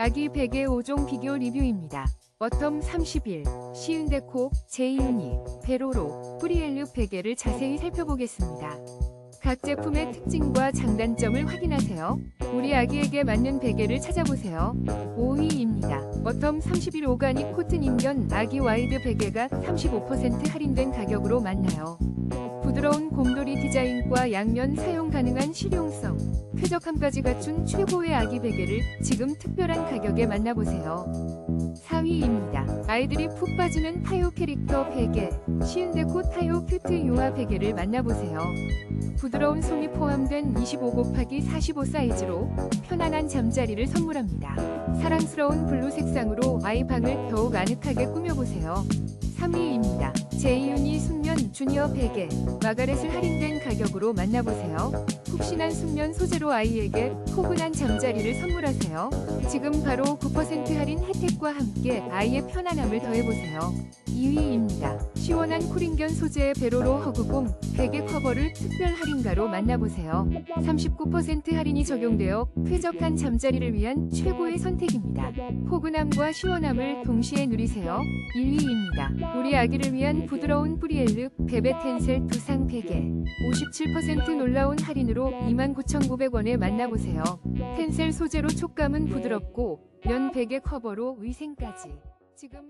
아기 베개 5종 비교 리뷰입니다. 버텀 31, 시은데코, 제이유니, 베로로, 뿌리엘르 베개를 자세히 살펴보겠습니다. 각 제품의 특징과 장단점을 확인하세요. 우리 아기에게 맞는 베개를 찾아보세요. 5위입니다. 버텀 31 오가닉 코튼 인견 아기 와이드 베개가 35% 할인된 가격으로 만나요. 부드러운 곰돌이 디자인과 양면 사용 가능한 실용성, 쾌적함까지 갖춘 최고의 아기 베개를 지금 특별한 가격에 만나보세요. 4위입니다. 아이들이 푹 빠지는 타요 캐릭터 베개, 시은데코 타요 큐트 요아 베개를 만나보세요. 부드러운 손이 포함된 25 곱하기 45 사이즈로 편안한 잠자리를 선물합니다. 사랑스러운 블루 색상으로 아이 방을 더욱 아늑하게 꾸며보세요. 3위입니다. 제이유니 순면 주니어 베개 마가렛을 할인된 가격으로 만나보세요. 푹신한 순면 소재로 아이에게 포근한 잠자리를 선물하세요. 지금 바로 9% 할인 혜택과 함께 아이의 편안함을 더해보세요. 2위입니다. 시원한 쿨인견 소재의 베로로 허그공 베개 커버를 특별 할인가로 만나보세요. 39% 할인이 적용되어 쾌적한 잠자리를 위한 최고의 선택입니다. 포근함과 시원함을 동시에 누리세요. 1위입니다. 우리 아기를 위한 부드러운 뿌리엘르 베베 텐셀 두상 베개 57% 놀라운 할인으로 29,900원에 만나보세요. 텐셀 소재로 촉감은 부드럽고 면 베개 커버로 위생까지 지금